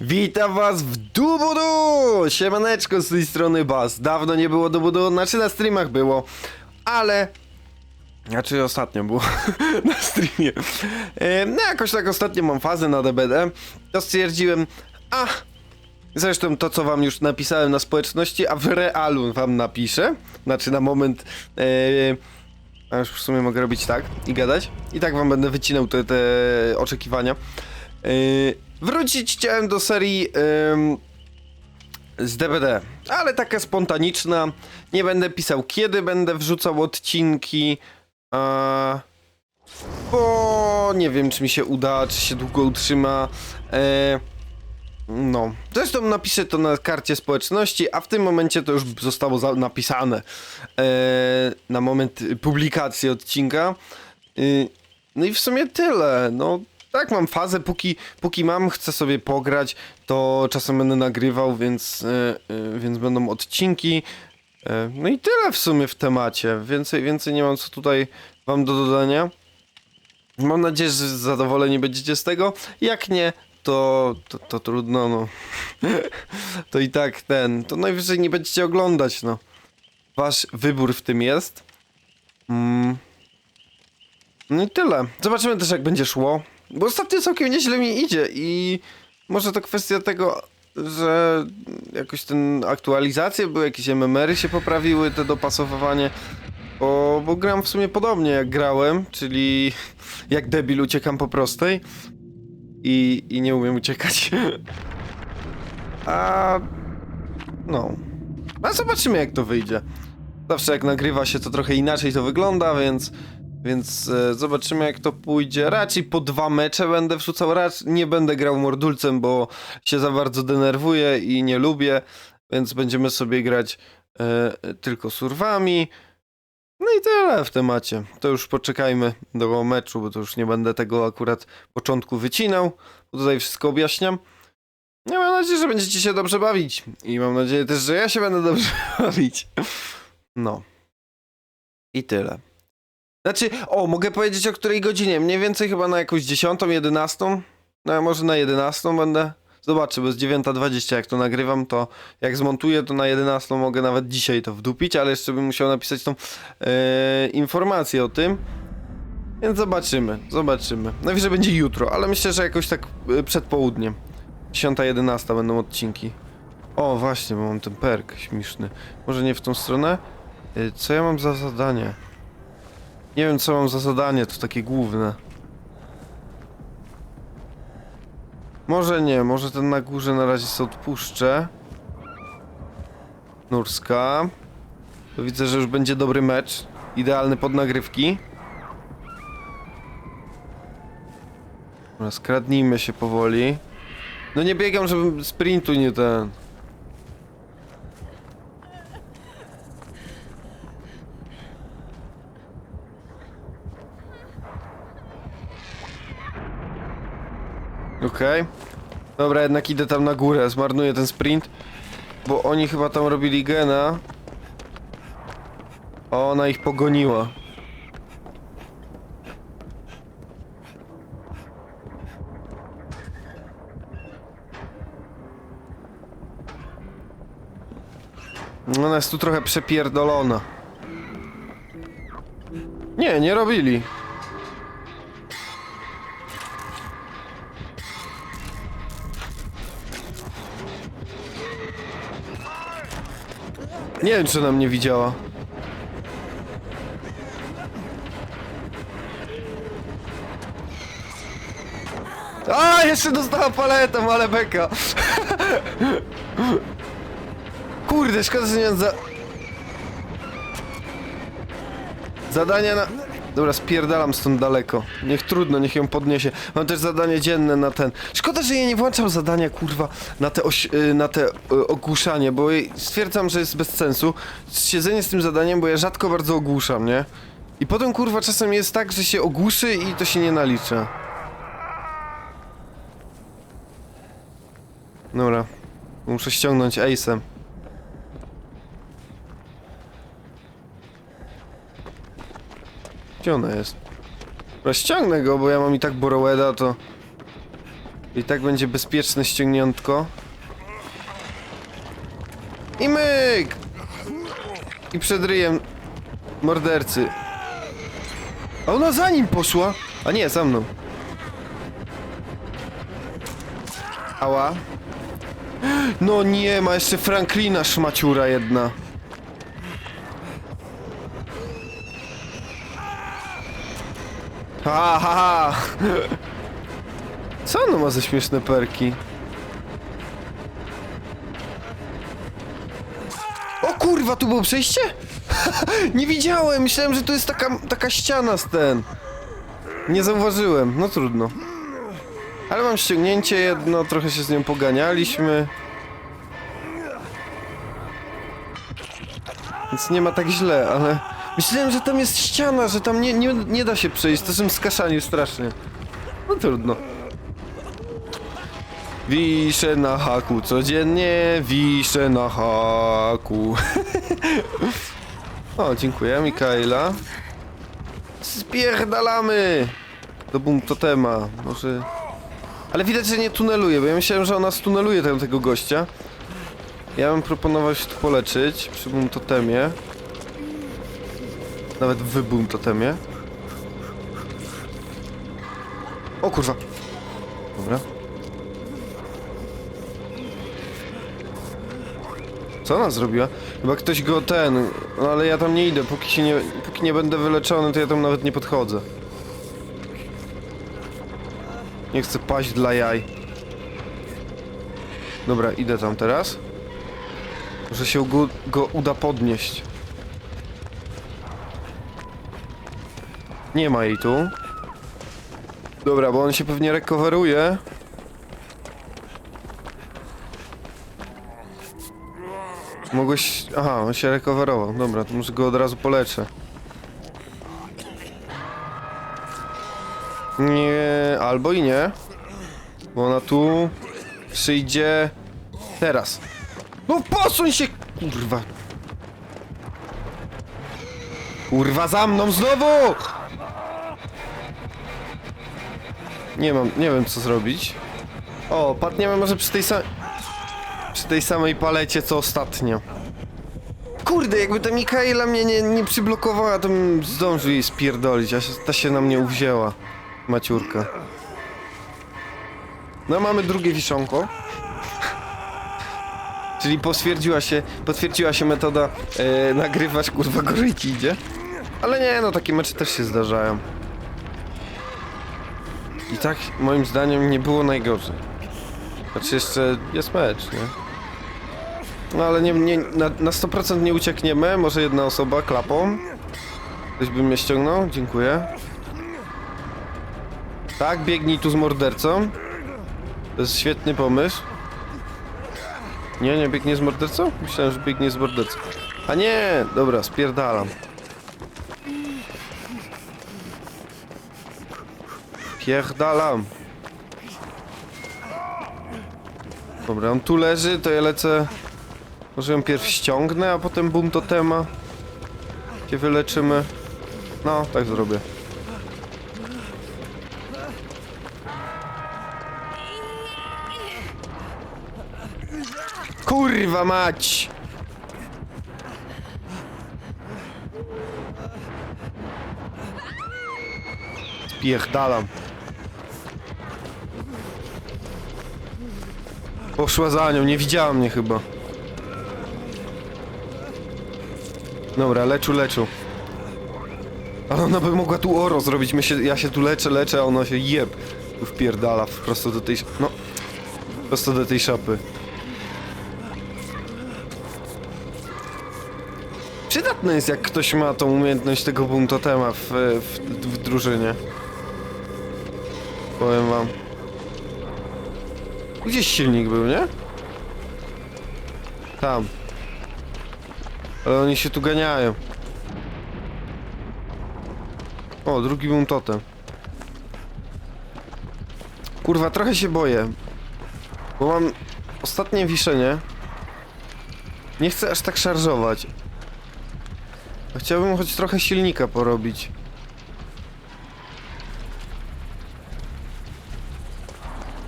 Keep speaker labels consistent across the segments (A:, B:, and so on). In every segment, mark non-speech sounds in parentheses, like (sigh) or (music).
A: Witam was w Dubudu! Siemaneczko z tej strony Bas. Dawno nie było Dubudu, znaczy na streamach było, ale... Znaczy ostatnio było (laughs) na streamie. E, No jakoś tak ostatnio mam fazę na DBD, to stwierdziłem, a... Zresztą to, co wam już napisałem na społeczności, a w realu wam napiszę. Znaczy na moment... E, a już w sumie mogę robić tak i gadać. I tak wam będę wycinał te, te oczekiwania. Yy, wrócić chciałem do serii yy, z DVD, ale taka spontaniczna. Nie będę pisał kiedy będę wrzucał odcinki. A, bo nie wiem, czy mi się uda, czy się długo utrzyma. Yy, no, zresztą napiszę to na karcie społeczności, a w tym momencie to już zostało napisane e, na moment publikacji odcinka. Y, no i w sumie tyle. No, tak mam fazę, póki, póki mam, chcę sobie pograć, to czasem będę nagrywał, więc, e, e, więc będą odcinki. No i tyle w sumie w temacie. Więcej, więcej nie mam co tutaj wam do dodania. Mam nadzieję, że zadowoleni będziecie z tego. Jak nie, to, to, to trudno, no. (laughs) to i tak ten, to najwyżej nie będziecie oglądać, no. Wasz wybór w tym jest. Mm. No i tyle. Zobaczymy też, jak będzie szło. Bo ostatnio całkiem nieźle mi idzie i może to kwestia tego, że jakoś ten aktualizacje były, jakieś MMR-y się poprawiły, te dopasowywanie. Bo, bo gram w sumie podobnie jak grałem, czyli (laughs) jak debil uciekam po prostej i, i nie umiem uciekać. (laughs) A no. A zobaczymy jak to wyjdzie. Zawsze jak nagrywa się to trochę inaczej to wygląda, więc więc e, zobaczymy jak to pójdzie. Raczej po dwa mecze będę wrzucał, raczej nie będę grał mordulcem, bo się za bardzo denerwuję i nie lubię, więc będziemy sobie grać e, tylko surwami. No i tyle w temacie. To już poczekajmy do meczu, bo to już nie będę tego akurat początku wycinał, bo tutaj wszystko objaśniam. Ja mam nadzieję, że będziecie się dobrze bawić. I mam nadzieję też, że ja się będę dobrze (laughs) bawić. No. I tyle. Znaczy, o, mogę powiedzieć o której godzinie. Mniej więcej chyba na jakąś 10, 11. No, może na 11 będę. Zobaczę, bo jest 9.20 jak to nagrywam, to jak zmontuję, to na 11 mogę nawet dzisiaj to wdupić, ale jeszcze bym musiał napisać tą e, informację o tym. Więc zobaczymy, zobaczymy. Najwyżej będzie jutro, ale myślę, że jakoś tak e, przed południem. 10.11 będą odcinki. O, właśnie, bo mam ten perk śmieszny. Może nie w tą stronę? E, Co ja mam za zadanie? Nie wiem, co mam za zadanie, to takie główne. Może nie, może ten na górze na razie sobie odpuszczę. Nurska. To widzę, że już będzie dobry mecz. Idealny pod nagrywki. Skradnijmy się powoli. No nie biegam, żebym sprintu nie ten. Okej. Dobra, jednak idę tam na górę, zmarnuję ten sprint. Bo oni chyba tam robili gena. A ona ich pogoniła. Ona jest tu trochę przepierdolona. Nie, nie robili. Nie wiem, czy ona mnie widziała. A, jeszcze dostała paletą, ale beka. (laughs) Kurde, szkoda, że nie za... Zadania na... Dobra, spierdalam stąd daleko. Niech trudno, niech ją podniesie. Mam też zadanie dzienne na ten. Szkoda, że ja nie włączam zadania, kurwa, na te, oś... y, na te y, ogłuszanie, bo stwierdzam, że jest bez sensu. Siedzenie z tym zadaniem, bo ja rzadko bardzo ogłuszam, nie? I potem, kurwa, czasem jest tak, że się ogłuszy i to się nie nalicza. Dobra. Muszę ściągnąć Ace'em. Gdzie ona jest? Dobra, ściągnę go, bo ja mam i tak Boroweda, to... I tak będzie bezpieczne ściągniętko. I myk! I przed ryjem mordercy. A ona za nim poszła! A nie, za mną. Ała. No nie, ma jeszcze Franklina szmaciura jedna. Ha, ha, ha. Co ono ma za śmieszne perki? O kurwa, tu było przejście? (laughs) Nie widziałem, myślałem, że to jest taka, taka ściana z ten. Nie zauważyłem, no trudno. Ale mam ściągnięcie jedno, trochę się z nią poganialiśmy. Więc nie ma tak źle, ale... Myślałem, że tam jest ściana, że tam nie, nie, nie da się przejść, to są skaszani strasznie. No trudno. Wiszę na haku codziennie, wiszę na haku. (laughs) o, dziękuję, Mikaela. Spierdalamy! Do boom totema, może... Ale widać, że nie tuneluje, bo ja myślałem, że ona stuneluje tam tego gościa. Ja bym proponował się tu poleczyć przy boom totemie. Nawet w boom totemie. O kurwa. Dobra. Co ona zrobiła? Chyba ktoś go ten... No ale ja tam nie idę, póki się nie... Póki nie będę wyleczony, to ja tam nawet nie podchodzę. Nie chcę paść dla jaj. Dobra, idę tam teraz. Może się go, go uda podnieść. Nie ma jej tu. Dobra, bo on się pewnie recoveruje. Mogłeś... Aha, on się recoverował. Dobra, to może go od razu poleczę. Nie, albo i nie. Bo ona tu przyjdzie teraz. No posuń się, kurwa. Kurwa za mną znowu! Nie mam, nie wiem co zrobić. O, padniemy może przy tej samej... Przy tej samej palecie co ostatnio. Kurde, jakby ta Mikaela mnie nie, nie przyblokowała, to bym zdążył jej spierdolić, a ta się na mnie uwzięła. Maciurka. No mamy drugie wiszonko. Czyli potwierdziła się, potwierdziła się metoda e, nagrywać kurwa gorzej ci idzie. Ale nie, no takie mecze też się zdarzają. I tak moim zdaniem nie było najgorzej. Znaczy jeszcze jest mecz, nie? No ale nie, nie, na, na 100% nie uciekniemy, może jedna osoba klapą. Ktoś by mnie ściągnął, dziękuję. Tak, biegnij tu z mordercą. To jest świetny pomysł. Nie, nie biegnie z mordercą? Myślałem, że biegnie z mordercą. A nie! Dobra, spierdalam. Pierdalam. Dobra, on tu leży, to ja lecę... Może ją pierw ściągnę, a potem boom totema. Cię wyleczymy. No, tak zrobię. Kurwa mać! Spierdalam. Poszła za nią, nie widziała mnie chyba. Dobra, leczu, leczu. Ale ona by mogła tu oro zrobić, My się, ja się tu leczę, leczę, a ona się jeb. Tu wpierdala prosto do tej... no... Prosto do tej szopy. Przydatne jest, jak ktoś ma tą umiejętność tego buntotema w, w, w drużynie. Powiem wam. Gdzieś silnik był, nie? Tam. Ale oni się tu ganiają. O, drugi buntotem. Kurwa, trochę się boję. Bo mam ostatnie wiszenie. Nie chcę aż tak szarżować. Chciałbym choć trochę silnika porobić.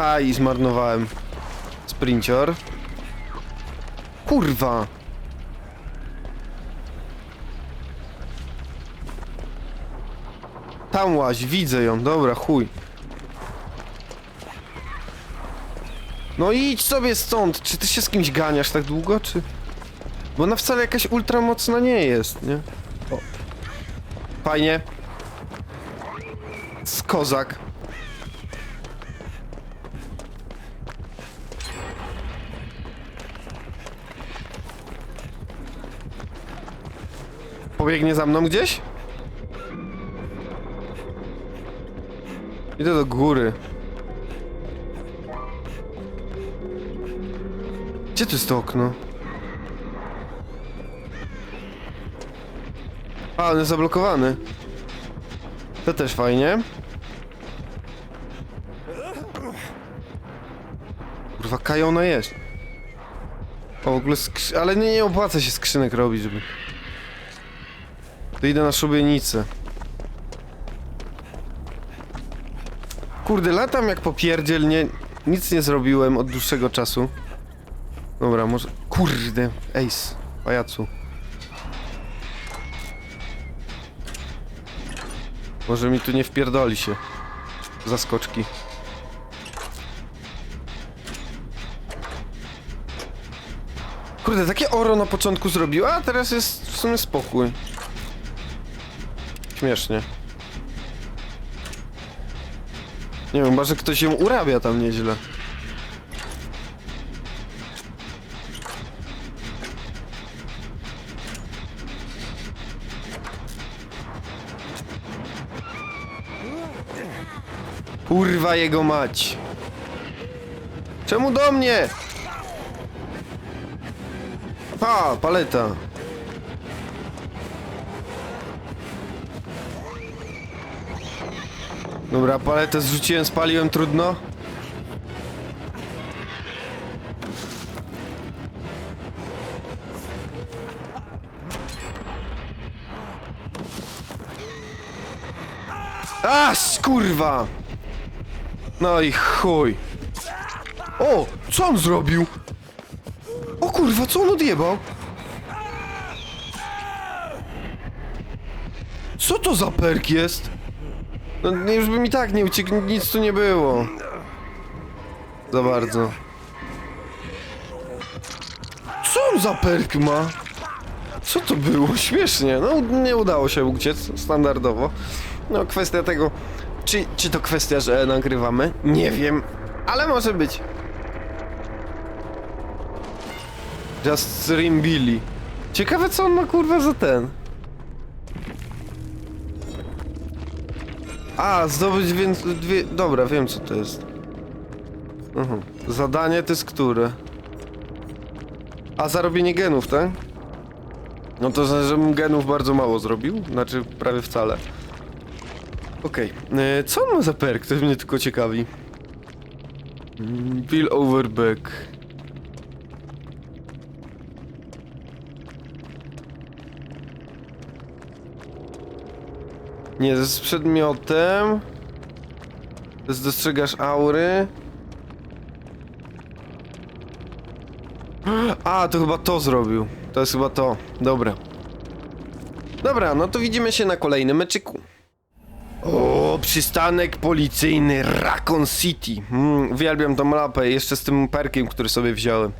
A: A, i zmarnowałem. Sprincior. Kurwa. Tam łaź, widzę ją, dobra, chuj. No idź sobie stąd, czy ty się z kimś ganiasz tak długo, czy... Bo ona wcale jakaś ultramocna nie jest, nie? O. Fajnie. Z Pobiegnie za mną gdzieś? Idę do góry. Gdzie to jest to okno? A, on jest zablokowany. To też fajnie. Kurwa, kajona jest. O, w ogóle skrzy... Ale nie, nie opłaca się skrzynek robić, żeby... To idę na szubienicę. Kurde, latam jak popierdziel, nie... Nic nie zrobiłem od dłuższego czasu. Dobra, może... Kurde, Ace, pajacu. Może mi tu nie wpierdoli się. Zaskoczki. Kurde, takie oro na początku zrobiła, a teraz jest w sumie spokój. Śmiesznie. Nie wiem, chyba, że ktoś ją urabia tam nieźle. Kurwa jego mać. Czemu do mnie? Pa, paleta. Dobra, paletę zrzuciłem, spaliłem, trudno. A, kurwa! No i chuj. O, co on zrobił? O kurwa, co on odjebał? Co to za perk jest? No już by mi tak nie uciekł, nic tu nie było. Za bardzo. Co on za perk ma? Co to było? Śmiesznie. No nie udało się uciec, standardowo. No kwestia tego, czy, czy to kwestia, że nagrywamy? Nie wiem, ale może być. Just Rim Billy. Ciekawe co on ma kurwa za ten. A, zdobyć więc dwie... Dobra, wiem co to jest. Mhm. Zadanie to jest które? A, zarobienie genów, tak? No to znaczy, żebym genów bardzo mało zrobił. Znaczy, prawie wcale. Okej. E, Co on ma za perk? To mnie tylko ciekawi. Mm, Bill Overback. Nie, to jest z przedmiotem. To dostrzegasz aury. A, to chyba to zrobił. To jest chyba to. Dobra. Dobra, no to widzimy się na kolejnym meczyku. O, przystanek policyjny Raccoon City. Mm, uwielbiam tą mapę, jeszcze z tym perkiem, który sobie wziąłem.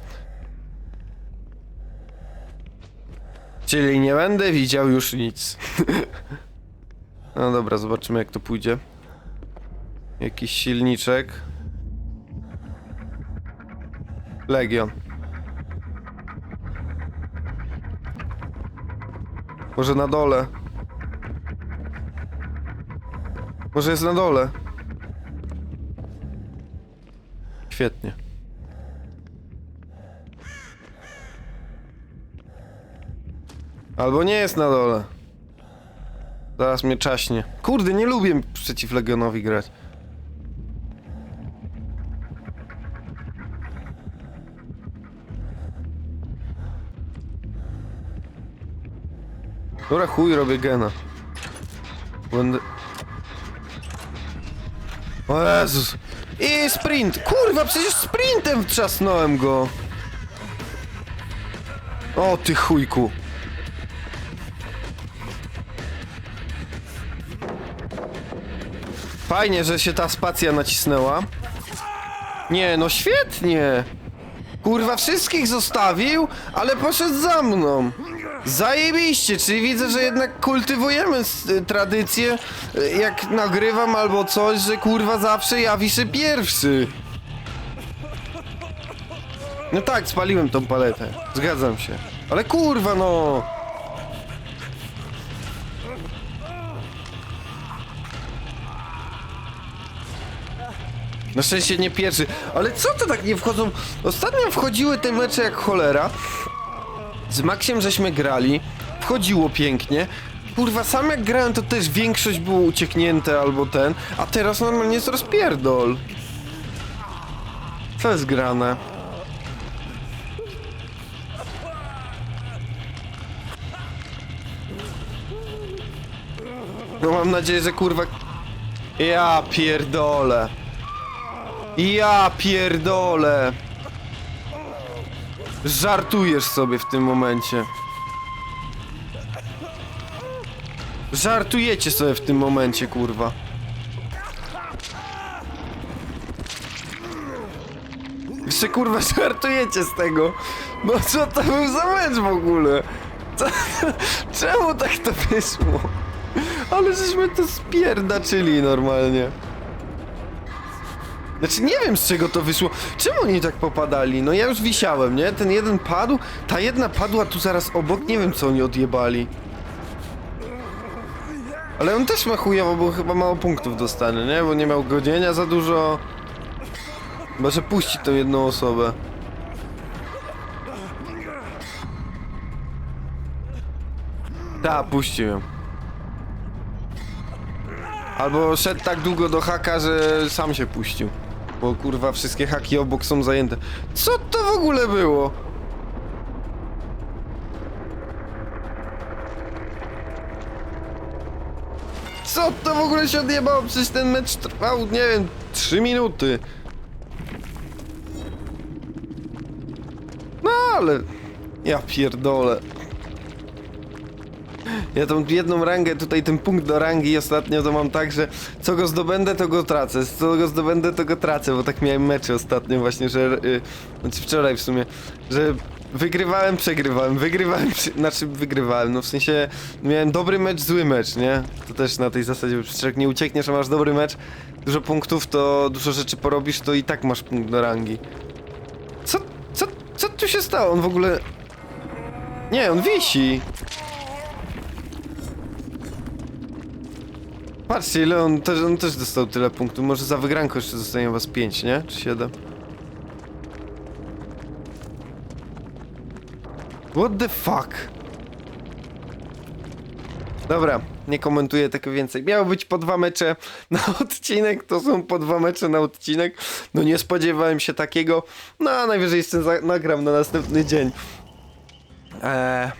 A: Czyli nie będę widział już nic. (laughs) no dobra, zobaczymy jak to pójdzie. Jakiś silniczek. Legion. Może na dole. Może jest na dole. Świetnie. Albo nie jest na dole. Zaraz mnie czaśnie. Kurde, nie lubię przeciw Legionowi grać. Dobra, chuj, robię gena. Będę... O Jezus! I sprint! Kurwa, przecież sprintem wtrzasnąłem go! O, ty chujku. Fajnie, że się ta spacja nacisnęła. Nie, no świetnie! Kurwa, wszystkich zostawił, ale poszedł za mną. Zajebiście, czyli widzę, że jednak kultywujemy tradycję, y, jak nagrywam albo coś, że kurwa zawsze jawi się pierwszy. No tak, spaliłem tą paletę, zgadzam się. Ale kurwa no! Na szczęście nie pierwszy. Ale co to tak nie wchodzą? Ostatnio wchodziły te mecze jak cholera. Z Maxiem żeśmy grali. Wchodziło pięknie. Kurwa, sam jak grałem, to też większość było ucieknięte albo ten. A teraz normalnie jest rozpierdol. Co jest grane? No mam nadzieję, że kurwa... Ja pierdolę. Ja pierdolę. Żartujesz sobie w tym momencie. Żartujecie sobie w tym momencie, kurwa. Jeszcze kurwa (laughs) żartujecie z tego. No co to był za mecz w ogóle? Co, (laughs) czemu tak to wyszło? Ale żeśmy to spierdaczyli normalnie. Znaczy nie wiem z czego to wyszło. Czemu oni tak popadali? No ja już wisiałem, nie? Ten jeden padł, ta jedna padła tu zaraz obok, nie wiem co oni odjebali. Ale on też ma chujowo, bo chyba mało punktów dostanie, nie? Bo nie miał godzenia za dużo. Chyba, że puści tą jedną osobę. Ta, puścił ją. Albo szedł tak długo do haka, że sam się puścił. Bo kurwa wszystkie haki obok są zajęte. Co to w ogóle było? Co to w ogóle się odjebało? Przecież ten mecz trwał, nie wiem, 3 minuty. No ale... Ja pierdolę. Ja tą jedną rangę, tutaj ten punkt do rangi ostatnio to mam tak, że co go zdobędę, to go tracę, co go zdobędę, to go tracę, bo tak miałem mecze ostatnio właśnie, że, y, znaczy wczoraj w sumie, że wygrywałem, przegrywałem, wygrywałem, przy, znaczy wygrywałem, no w sensie miałem dobry mecz, zły mecz, nie? To też na tej zasadzie, przecież jak nie uciekniesz, a masz dobry mecz, dużo punktów, to dużo rzeczy porobisz, to i tak masz punkt do rangi. Co, co, co tu się stało? On w ogóle... Nie, on wisi. Patrzcie, ile on też, on też dostał tyle punktów. Może za wygranko jeszcze zostanie was 5, nie? Czy 7? What the fuck? Dobra, nie komentuję tego więcej. Miało być po dwa mecze na (laughs) odcinek, to są po dwa mecze na odcinek. No nie spodziewałem się takiego. No a najwyżej jeszcze nagram na następny dzień. Eee...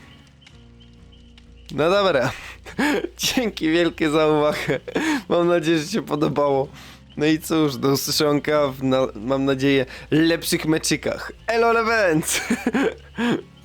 A: No dobra. (laughs) Dzięki wielkie za uwagę. Mam nadzieję, że się podobało. No i cóż, do usłyszonka w, na, mam nadzieję, lepszych meczykach. Elo Events! (laughs)